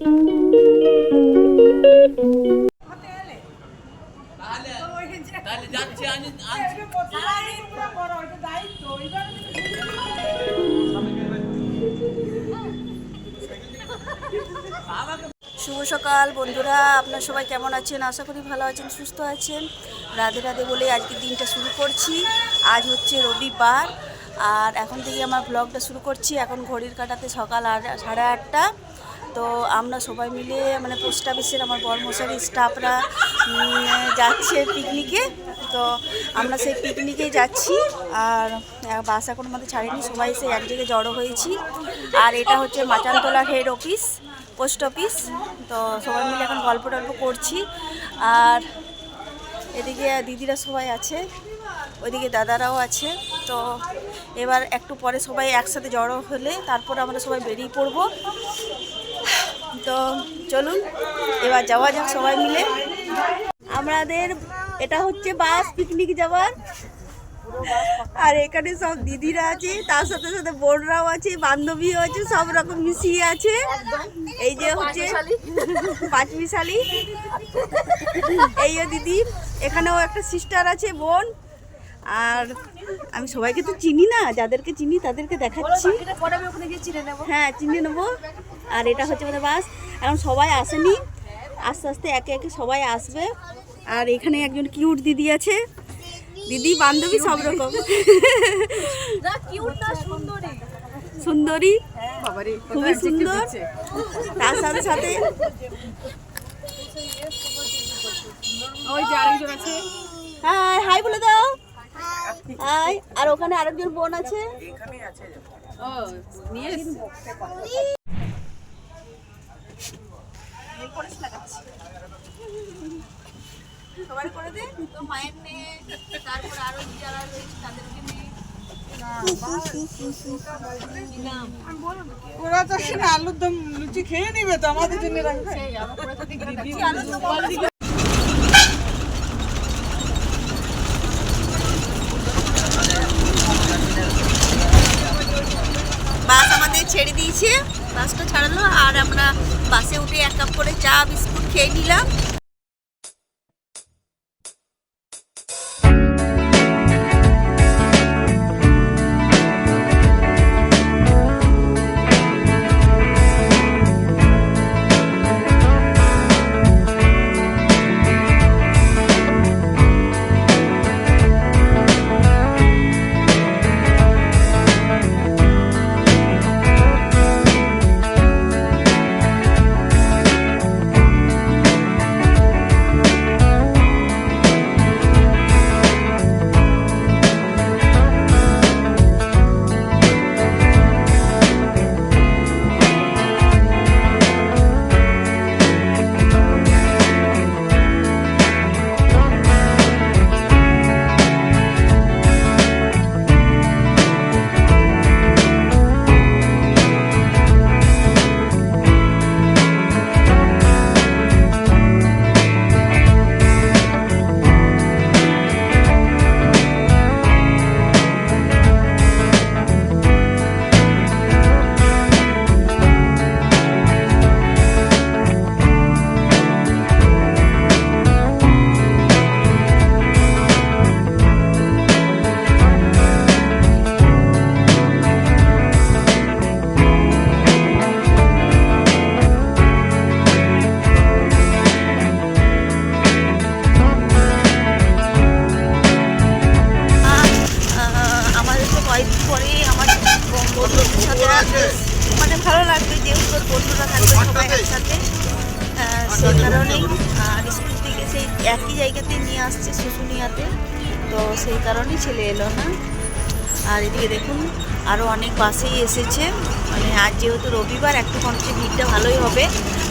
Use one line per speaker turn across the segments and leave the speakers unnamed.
শুভ সকাল, বন্ধুরা। আপনার সবাই কেমন আছেন? আশা করি ভালো আছেন, সুস্থ আছেন। রাধে রাধে বলে আজকে দিনটা শুরু করছি। আজ হচ্ছে রবিবার। আর এখন থেকে আমার ব্লগটা শুরু করছি। এখন ঘড়ির কাটাতে সকাল আট সাড়ে আটটা। তো আমরা সবাই মিলে মানে পোস্ট অফিসের আমার বর্মশালী স্টাফরা যাচ্ছে পিকনিকে তো আমরা সেই পিকনিকে যাচ্ছি, আর বাস এখন আমাদের ছাড়েনি, সবাই সেই এক জায়গায় জড়ো হয়েছি। আর এটা হচ্ছে Machantala head office post office তো সবাই মিলে এখন গল্প টল্প করছি। আর এদিকে দিদিরা সবাই আছে, ওইদিকে দাদারাও আছে। তো এবার একটু পরে সবাই একসাথে জড়ো হলে তারপর আমরা সবাই বেরিয়ে পড়ব। তো চলুন এবার যাওয়া যাক সবাই মিলে। আমাদের এটা হচ্ছে বাস পিকনিক যাওয়ার। আর এখানে সব দিদিরা আছে তার সাথে সাথে বোনরাও আছে বান্ধবীও আছে সব রকম মিশিয়ে আছে। এই যে হচ্ছে পাঁচমিশালি। এই যে দিদি এখানেও একটা সিস্টার আছে বোন। আর আমি সবাইকে তো চিনি না যাদেরকে চিনি তাদেরকে দেখাচ্ছি। হ্যাঁ চিনে নেব। আর এটা হচ্ছে আমাদের বাস। এখন সবাই আসেনি। আস্তে আস্তে একে একে সবাই আসবে। আর এখানে একজন কিউট দিদি আছে। দিদি বান্ধবী সব রকম। সুন্দরী। খুবই সুন্দর। তার সাথে সাথে হাই হাই বলে দাও। হাই আর ওখানে আরেকজন বোন আছে।
ও নিয়ে এসছি।
সবার করে দে তো মায়ের নে তারপর আরও যারা রয়েছে তাদেরকে নে
ওরা তো এখানে আলুর দম লুচি খেয়ে নিবে তো আমাদের জন্য রাখবে।
বাস আমাদের ছেড়ে দিয়েছে। বাসটা ছাড়ালো আর আমরা বাসে উঠে এক কাপ করে চা বিস্কুট খেয়ে নিলাম।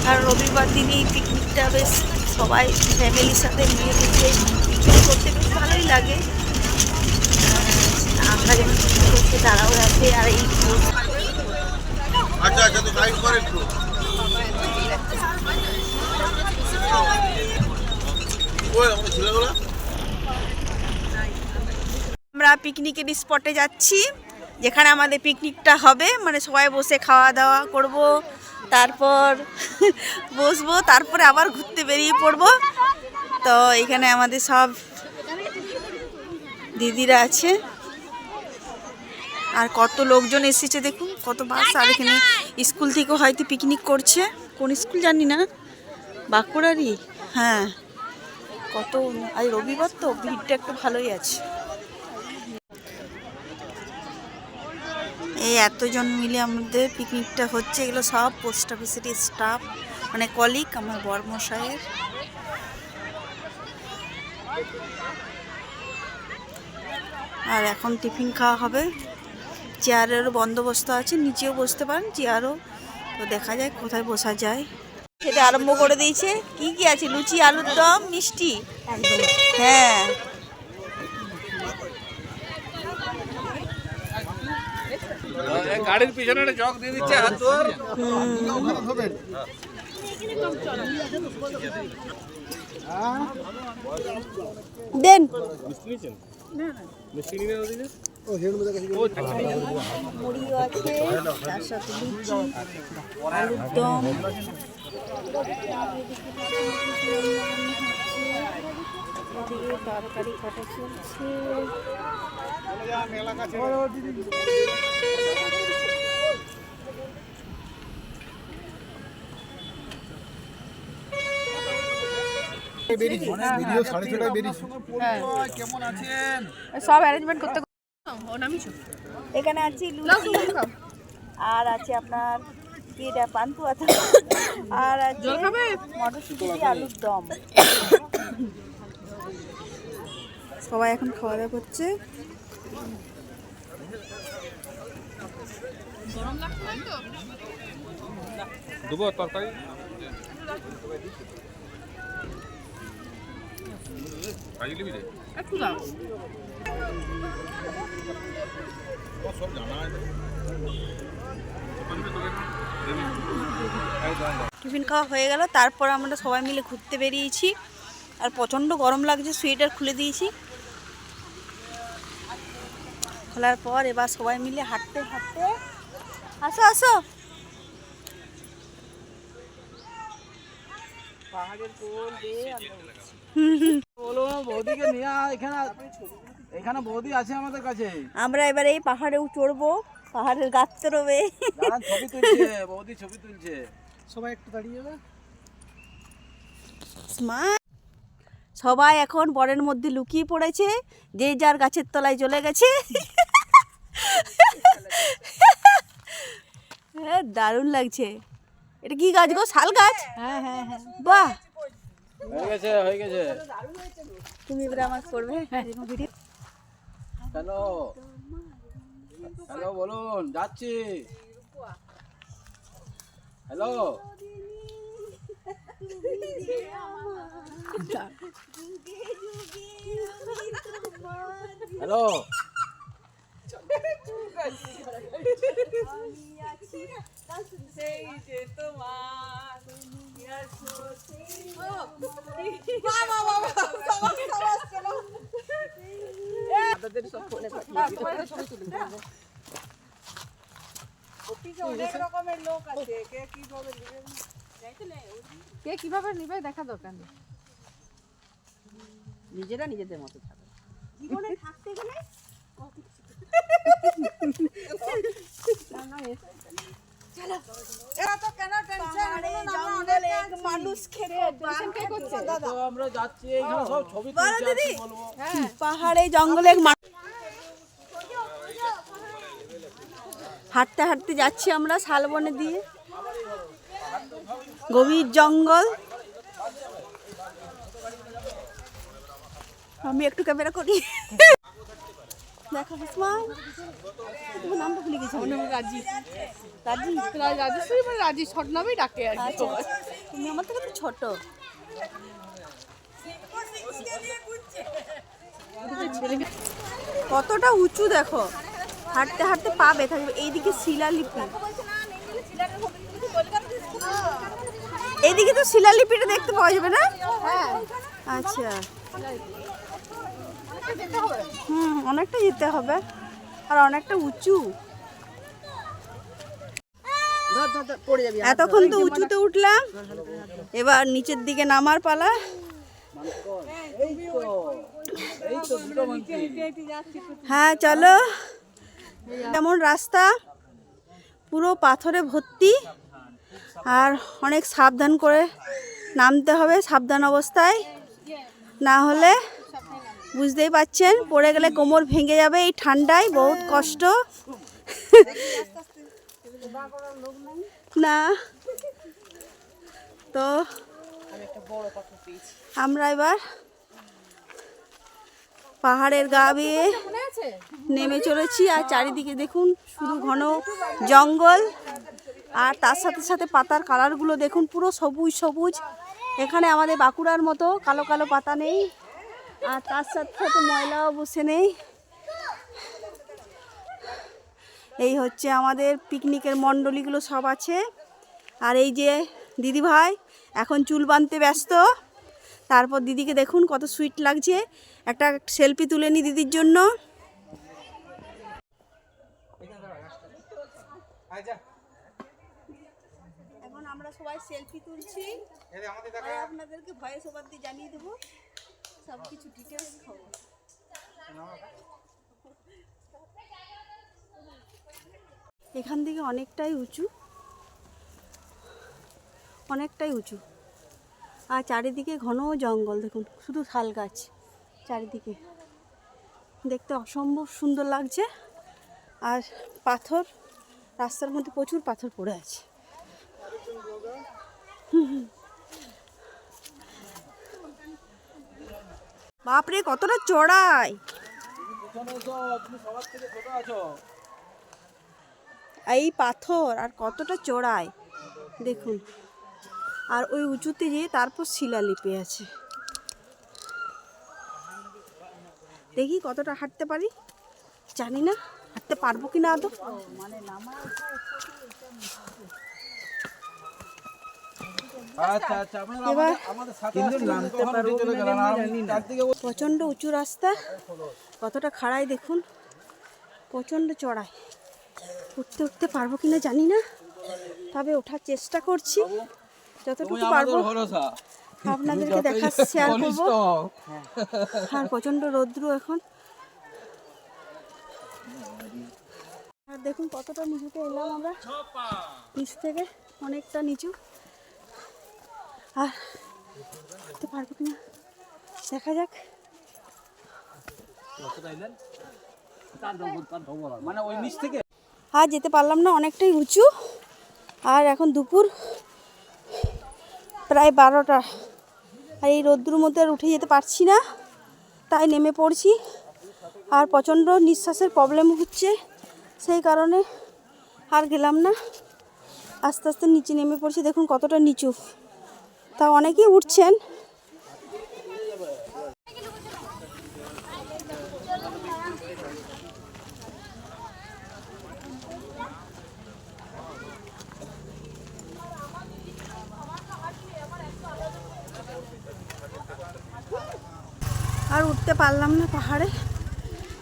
কারণ রবিবার দিনই পিকনিকটা বেশ সবাই ফ্যামিলির সাথে নিয়ে মিশে পিকনিক করতে বেশ ভালোই লাগে। আমরা যেমন পিকনিক করতে তারাও আছে আর এই
আচ্ছা আচ্ছা তো গাইড করে একটু। ওই আমাদের ছেলেগুলো
আমরা পিকনিকের স্পটে যাচ্ছি যেখানে আমাদের পিকনিকটা হবে। মানে সবাই বসে খাওয়া দাওয়া করব। তারপর বসবো তারপরে আবার ঘুরতে বেরিয়ে পড়ব। তো এখানে আমাদের সব দিদিরা আছে। আর কত লোকজন এসেছে দেখুন কত বাস। আর এখানে স্কুল থেকেও হয়তো পিকনিক করছে। কোন স্কুল জানি না বাঁকুড়ারই? হ্যাঁ। কত আজ রবিবার তো ভিড়টা একটু ভালোই আছে। এই এতজন মিলে আমাদের পিকনিকটা হচ্ছে এগুলো সব পোস্ট অফিসের স্টাফ মানে কলিগ আমার বর্মশায়ের আর এখন টিফিন খাওয়া হবে। চেয়ারেরও বন্দোবস্ত আছে নিচেও বসতে পারেন চেয়ারও তো দেখা যায় কোথায় বসা যায়। খেতে আরম্ভ করে দিয়েছে। কি কি আছে? লুচি আলুর দম মিষ্টি? হ্যাঁ।
গাড়ির পিছনে একটা জগ দিয়ে দিচ্ছে হাত তোর
দেন। মুড়িও আছে। তার সাথে লুচি আলুর দম তরকারি কাটা চলছে
সব অ্যারেঞ্জমেন্ট করতে
এখানে আছে লুচি। আর আছে আপনার এটা পান্তুয়া আর আছে? মটরশুঁটি আলুর দম। সবাই এখন খাওয়া দাওয়া করছে।
দেবো তরকারি। ভাজি নিবি রে।
একটু দাও
সব জানা আছে।
টিফিন খাওয়া হয়ে গেল তারপর আমরা সবাই মিলে ঘুরতে বেরিয়েছি। আর প্রচণ্ড গরম লাগছে সোয়েটার খুলে দিয়েছি। খোলার পর এবার সবাই মিলে হাঁটতে হাঁটতে। আসো আসো।
বলো বৌদিকে নিয়ে আয়, এখানে এখানে বৌদি আছে আমাদের কাছে।
আমরা এবার এই পাহাড়েও চড়বো। পাহাড়ের গাছ রবে
দাঁড়ান ছবি তুলছে বৌদি ছবি তুলছে। সবাই একটু দাঁড়িয়ে
সবাই এখন বরের মধ্যে লুকিয়ে পড়েছে যে যার গাছের তলায় চলে গেছে। হ্যাঁ দারুণ লাগছে। এটা কি গাছ গো? শাল গাছ? হ্যাঁ হ্যাঁ হ্যাঁ। বাহ!
হয়ে গেছে হয়ে গেছে।
তুমি এবার আমার করবে? Video
hello. হ্যালো বলুন যাচ্ছি। হ্যালো। হ্যালো।
কে কীভাবে নিবে দেখা দরকার নেই।
নিজেরা নিজেদের মতো থাকো।
জীবনে থাকতে গেলে মানুষ
তো আমরা যাচ্ছি এইখানে সব ছবি তুলছি আর কি বলব
পাহাড়ে জঙ্গলে হাঁটতে হাঁটতে যাচ্ছি আমরা শালবনে দিয়ে। গভীর জঙ্গল। আমি একটু ক্যামেরা করি। দেখো হুসমান তোমার নামটা ভুলে গেছি।
আমার নাম রাজি।
রাজি?
মানে রাজি শর্ট নামেই ডাকে আর কি
আচ্ছা তুমি আমার থেকে তো ছোট। কতটা উঁচু দেখো। হাঁটতে হাঁটতে পা ব্যথা এইদিকে শিলালিপি। এইদিকে তো শিলালিপিটা দেখতে পাওয়া যাবে না? আচ্ছা। হুম অনেকটা যেতে হবে। আর অনেকটা উঁচু। এতক্ষণ তো উঁচুতে উঠলাম। এবার নিচের দিকে নামার পালা। হ্যাঁ চলো। কেমন রাস্তা? পুরো পাথরে ভর্তি। আর অনেক সাবধান করে নামতে হবে সাবধান অবস্থায়। না হলে বুঝতেই পাচ্ছেন, পড়ে গেলে কোমর ভেঙে যাবে এই ঠান্ডায়, বহুত কষ্ট। না। তো আমরা এবার পাহাড়ের গা বেয়ে নেমে চলেছি, আর চারিদিকে দেখুন শুধু ঘন জঙ্গল, আর তার সাথে সাথে পাতার কালারগুলো দেখুন, পুরো সবুজ সবুজ। এখানে আমাদের বাঁকুড়ার মতো কালো কালো পাতা নেই। আর তার সাথে সাথে ময়লাও বসে নেই। এই হচ্ছে আমাদের পিকনিকের মণ্ডলীগুলো সব আছে। আর এই যে দিদি ভাই, এখন চুল বাঁধতে ব্যস্ত। তারপর দিদিকে দেখুন কত সুইট লাগছে। একটা সেলফি তুলে নি দিদির জন্য। এখন আমরা সবাই সেলফি তুলছি। আপনাদেরকে ভয়েস ওভার দিয়ে জানিয়ে দেবো। সব কিছু ডিটেলস এখান থেকে অনেকটাই উঁচু। অনেকটাই উঁচু। আর চারিদিকে ঘন জঙ্গল, দেখুন, শুধু শাল গাছ চারিদিকে। দেখতে অসম্ভব সুন্দর লাগছে। আর পাথর, রাস্তার মধ্যে প্রচুর পাথর পড়ে আছে। হুম হুম। বাপরে, কতটা চড়াই। এই পাথর, আর কতটা চড়ায় দেখুন। আর ওই উঁচুতে যেয়ে তারপর শিলালিপি আছে। দেখি কতটা হাঁটতে পারি। জানি না, হাঁটতে পারব কি না আদৌ।
চারদিকে
প্রচণ্ড উঁচু রাস্তা কতটা খাড়াই দেখুন প্রচণ্ড চড়াই। উঠতে উঠতে পারব কিনা জানি না তবে ওঠার চেষ্টা করছি। যতটুকু পারব আপনাদেরকে দেখা শেয়ার করব। আর প্রচণ্ড রৌদ্র এখন। আর দেখুন কতটা নিচুতে এলাম আমরা নিচ থেকে অনেকটা নিচু। আর উঠতে পারব কিনা? দেখা যাক।
মানে
আর যেতে পারলাম না অনেকটাই উঁচু। আর এখন দুপুর প্রায় বারোটা। আর এই রোদ্রুর মধ্যে আর উঠে যেতে পারছি না তাই নেমে পড়ছি। আর প্রচণ্ড নিঃশ্বাসের প্রবলেম হচ্ছে সেই কারণে আর গেলাম না। আস্তে আস্তে নিচে নেমে পড়ছি দেখুন কতটা নিচু। তা অনেকেই উঠছেন। আর উঠতে পারলাম না পাহাড়ে।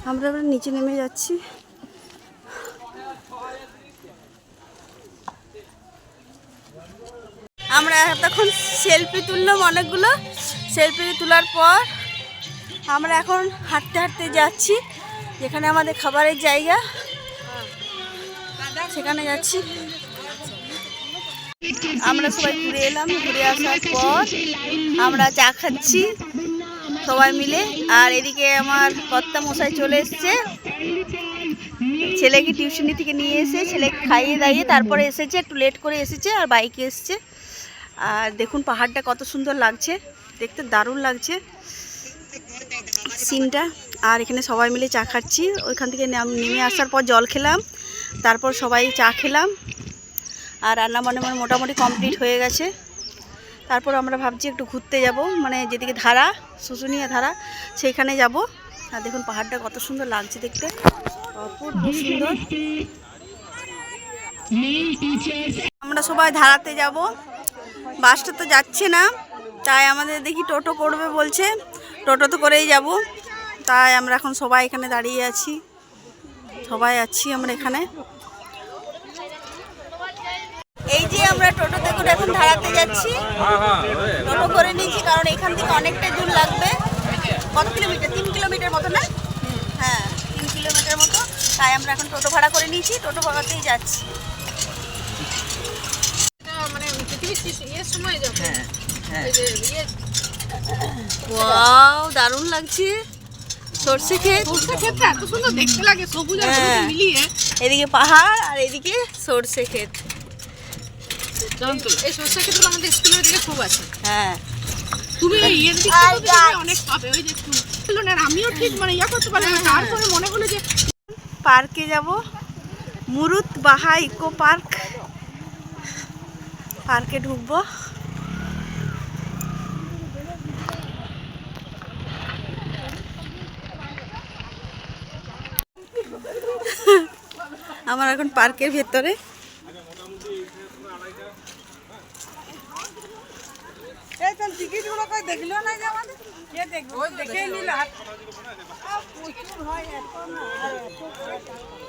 আমরা এবার নিচে নেমে যাচ্ছি। আমরা এতক্ষণ সেলফি তুললাম অনেকগুলো। সেলফি তোলার পর আমরা এখন হাঁটতে হাঁটতে যাচ্ছি। যেখানে আমাদের খাবারের জায়গা। সেখানে যাচ্ছি। আমরা সবাই ঘুরে এলাম। ঘুরে আসার পর আমরা চা খাচ্ছি সবাই মিলে। আর এদিকে আমার কর্তা মশাই চলে এসছে। ছেলেকে টিউশনি থেকে নিয়ে এসে ছেলেকে খাইয়ে দাইয়ে তারপরে এসেছে, একটু লেট করে এসেছে আর বাইকে এসছে। আর দেখুন পাহাড়টা কত সুন্দর লাগছে। দেখতে দারুণ লাগছে। সিনটা। আর এখানে সবাই মিলে চা খাচ্ছি। ওইখান থেকে নাম- আসার পর জল খেলাম। তারপর সবাই চা খেলাম। আর রান্না বান্না মানে মোটামুটি কমপ্লিট হয়ে গেছে। তারপর আমরা ভাবছি একটু ঘুরতে যাব। মানে যেদিকে ধারা, শুশুনিয়া ধারা, সেইখানে যাব। আর দেখুন পাহাড়টা কত সুন্দর লাগছে দেখতে। অপূর্ব সুন্দর। আমরা সবাই ধারাতে যাব। বাসটা তো যাচ্ছে না, তাই আমাদের দেখি টোটো করবে বলছে। টোটো তো করেই যাব, তাই আমরা এখন সবাই এখানে দাঁড়িয়ে আছি। সবাই আছি আমরা এখানে। এই যে আমরা টোটোতে করে এখন ধারাতে যাচ্ছি। টোটো করে নিয়েছি কারণ এখান থেকে অনেকটা দূর লাগবে। কত কিলোমিটার? তিন কিলোমিটার মতো না? হ্যাঁ তিন কিলোমিটার মতো। তাই আমরা এখন টোটো ভাড়া করে নিয়েছি, টোটো ভাড়াতেই যাচ্ছি
এটা মানে পৃথিবীর শেষ- ইয়ের সময় যখন ওই যে ইয়ে
ওয়াও দারুণ লাগছে। সর্ষে ক্ষেত।
সরষে ক্ষেত্রে এত সুন্দর দেখতে লাগে সবুজ আর
হ্যাঁ।
মিলিয়ে।
এদিকে পাহাড় আর এদিকে সর্ষে ক্ষেত।
এই সরষে ক্ষেত্রগুলো আমাদের স্কুলের দিকে খুব আছে।
হ্যাঁ।
তুমি ইয়ের দিক থেকে অনেক পাবে ওই যে ফুল আমিও ঠিক মানে ইয়া করতে পারলাম তারপরে মনে হলো যে
পার্কে যাব। মুরুত বাহা ইকো পার্ক পার্কে ঢুকবো। আমার এখন পার্কের ভেতরে।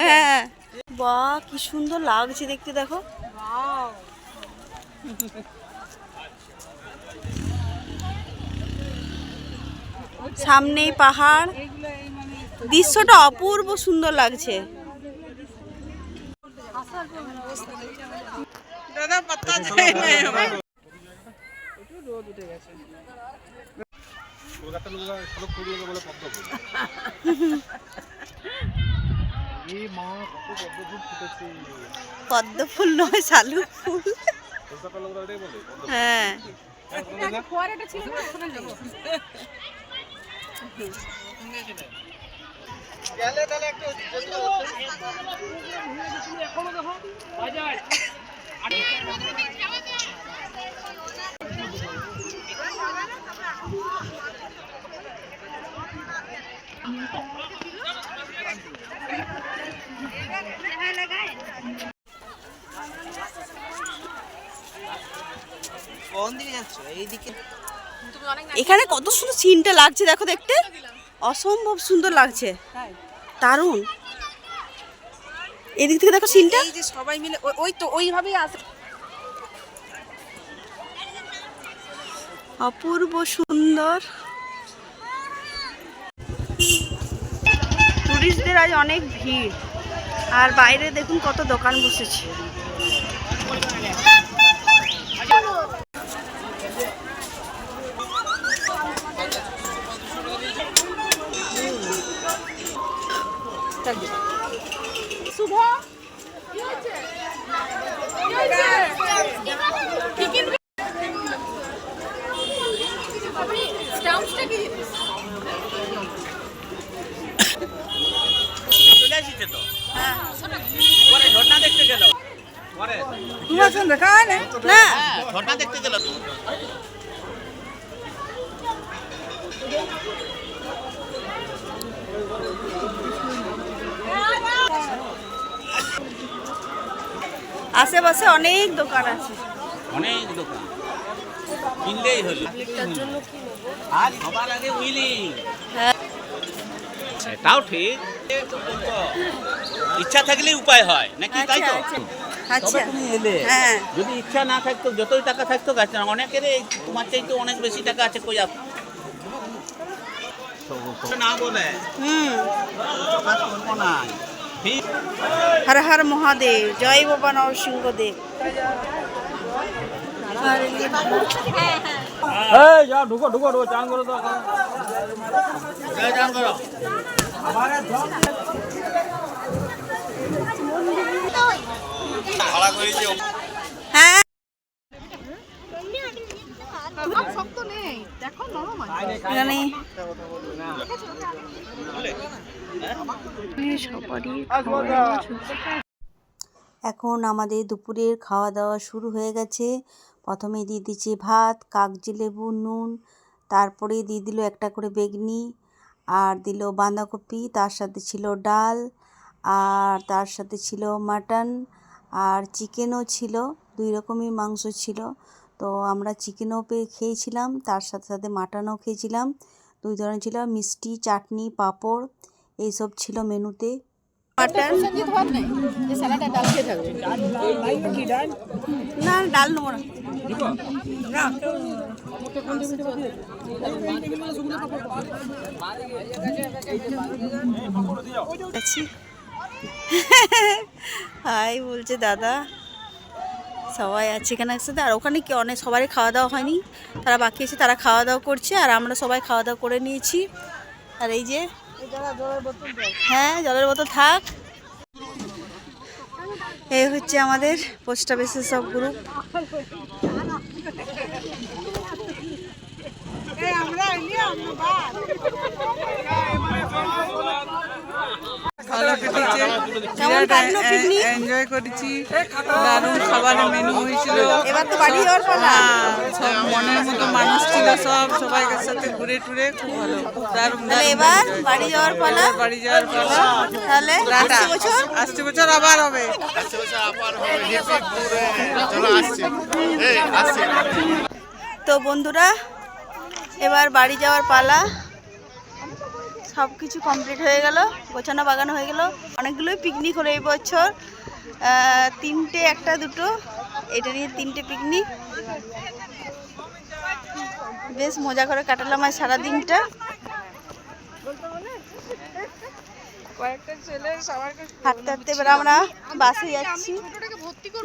হ্যাঁ বাহ কি সুন্দর লাগছে দেখতে দেখো। সামনেই পাহাড়। দৃশ্যটা অপূর্ব সুন্দর লাগছে।
কলকাতার লোকরা সড়ক ফুলগুলোকে বলে পদ্ম
পদ্ম ফুল নয় শালুক ফুল। হ্যাঁ।
ফোয়ারাটা ছিল
এখানে কত সুন্দর সিনটা লাগছে দেখো দেখতে। অসম্ভব সুন্দর লাগছে। দারুণ। এদিক থেকে দেখো সিনটা।
এই যে সবাই মিলে ওই- ওই তো ওইভাবেই আসে
অপূর্ব সুন্দর। টুরিস্টদের আজ অনেক ভিড়। আর বাইরে দেখুন কত দোকান বসেছে
শুভ কি হয়েছে কি হয়েছে কি কিনবে স্টাম্পসটা কি জিনিস
চলে আসিছে তো পরে ঝর্ণা দেখতে
না।
দেখতে গেল
আশেপাশে অনেক দোকান আছে।
অনেক দোকান। কিনলেই হলো। আর সবার আগে উইলিং। সেটাও ঠিক। ইচ্ছা থাকলেই উপায় হয় নাকি তাই
আচ্ছা
তো?
আচ্ছা। আচ্ছা।
তুমি এলে
হ্যাঁ।
যদি ইচ্ছা না থাকতো যতই টাকা থাকতো গাছ না অনেকের এই তোমার চাইতে অনেক বেশি টাকা আছে কই আপ না বলে।
হুম।
না
হর হর মহাদেব জয় বাবা নরসিংহদেব
যা ঢুকো ঢুকো ঢুকো চান করো তো
এখন আমাদের দুপুরের খাওয়া দাওয়া শুরু হয়ে গেছে। প্রথমে দিয়ে দিচ্ছে ভাত, কাগজি লেবু, নুন তারপরে দিয়ে দিল একটা করে বেগনি আর দিল বাঁধাকপি তার সাথে ছিল ডাল আর তার সাথে ছিল মাটন আর চিকেনও ছিল দুই রকমই মাংস ছিল। তো আমরা চিকেনও পেয়ে খেয়েছিলাম তার সাথে সাথে মাটনও খেয়েছিলাম। দুই ধরনের ছিল মিষ্টি চাটনি পাঁপড় এইসব ছিল মেনুতে। মাটন? না ডাল নেব না। হাই বলছে দাদা। সবাই আছে এখানে একসাথে। আর ওখানে কি অনেক সবারই খাওয়া দাওয়া হয়নি। তারা বাকি আছে, তারা খাওয়া দাওয়া করছে। আর আমরা সবাই খাওয়া দাওয়া করে নিয়েছি। আর এই যে হ্যাঁ জলের বোতল থাক। এই হচ্ছে আমাদের পোস্ট অফিসের সব গ্রুপ
ভালো কেটেছে এনজয় করেছি। দারুণ খাবারের মেনু হয়েছিল।
এবার তো বাড়ি যাওয়ার পালা।
হ্যাঁ, সব মনের মতো মানুষ ছিল সব সবাইকার সাথে ঘুরে টুরে খুব ভালো দারুণ
এবার বাড়ি যাওয়ার পালা?
বাড়ি যাওয়ার পালা।
তাহলে বছর?
আসছে বছর আবার হবে।
তো বন্ধুরা এবার বাড়ি যাওয়ার পালা। সব কিছু কমপ্লিট হয়ে গেল গোছানো বাগানো হয়ে গেল। অনেকগুলোই পিকনিক হলো এই বছর। তিনটে একটা দুটো এটা নিয়ে তিনটে পিকনিক বেশ মজা করে কাটালাম আর সারা দিনটা হাঁটতে হাঁটতে এবার আমরা বাসে যাচ্ছি।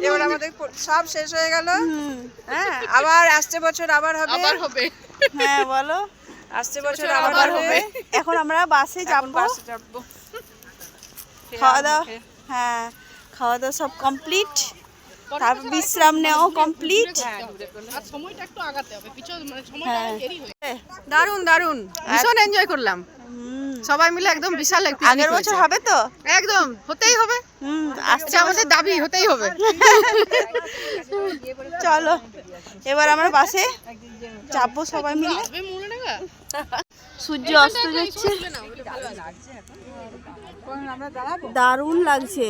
এবার আমাদের সব শেষ হয়ে গেল।
হুম,
হ্যাঁ আবার আসছে বছর আবার হবে।
আবার হবে।
হ্যাঁ বলো।
আসছে বছর
আবার হবে। এখন আমরা বাসে যাব।
বাসে যাব।
খাওয়া দাওয়া হ্যাঁ খাওয়া দাওয়া সব কমপ্লিট তারপর বিশ্রাম নেওয়া কমপ্লিট
আর সময়টা একটু আগাতে হবে। পিছন মানে সময়টা দেরি হয়ে
দারুণ দারুণ ভীষণ এনজয় করলাম। সবাই মিলে একদম বিশাল এক
আগের বছর হবে তো?
একদম হতেই হবে।
হুম আসছে
আমাদের দাবি হতেই হবে।
চলো এবার আমরা বাসে চাপবো সবাই মিলে। সূর্য অস্ত যাচ্ছে। দারুণ লাগছে।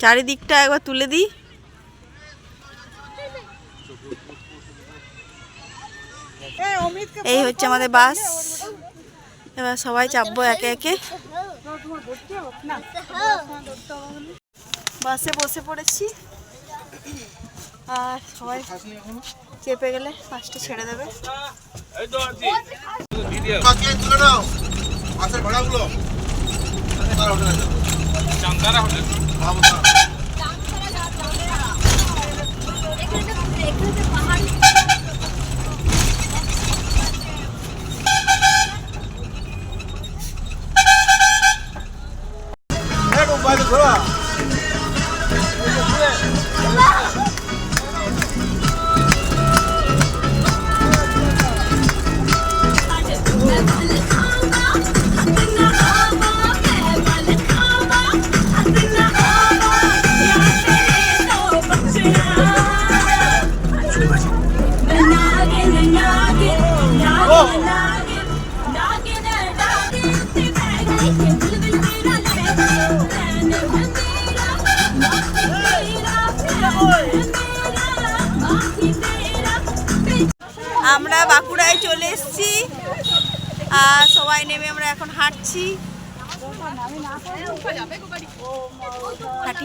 চারিদিকটা একবার তুলে দিই। এই হচ্ছে আমাদের বাস। এবার সবাই চাপবো একে একে। বাসে বসে পড়েছি। আর সবাই চেপে গেলে বাসটা ছেড়ে দেবে।
ভাড়াগুলো।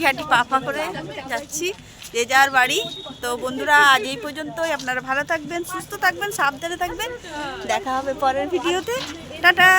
হাঁটি পাফা করে যাচ্ছি, যে যার বাড়ি। তো বন্ধুরা, আজ এই পর্যন্তই। আপনারা ভালো থাকবেন, সুস্থ থাকবেন, সাবধানে থাকবেন। দেখা হবে পরের ভিডিওতে। টাটা!